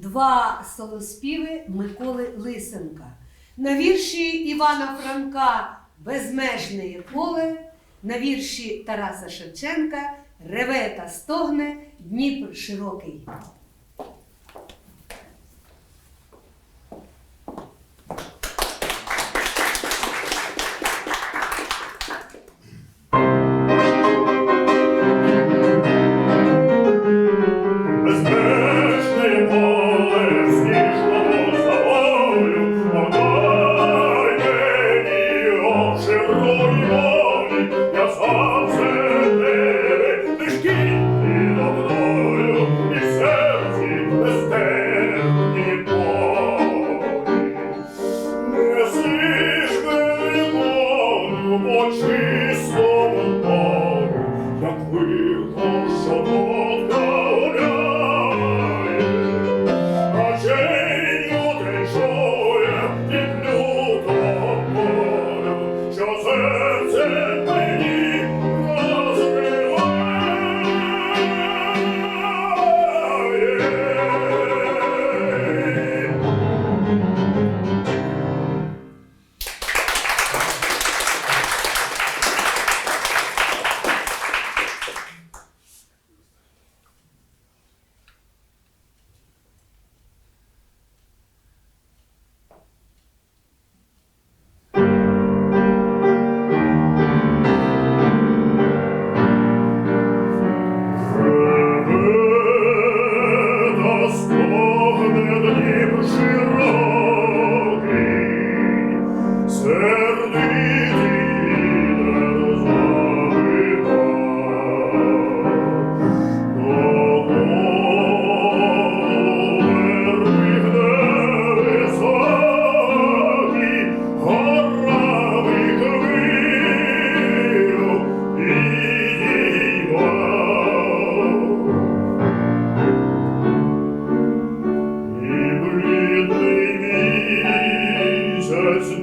два солоспіви Миколи Лисенка. На вірші Івана Франка Безмежне поле, на вірші Тараса Шевченка Реве та стогне Дніпр широкий.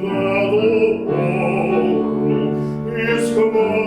славу повну і сховав.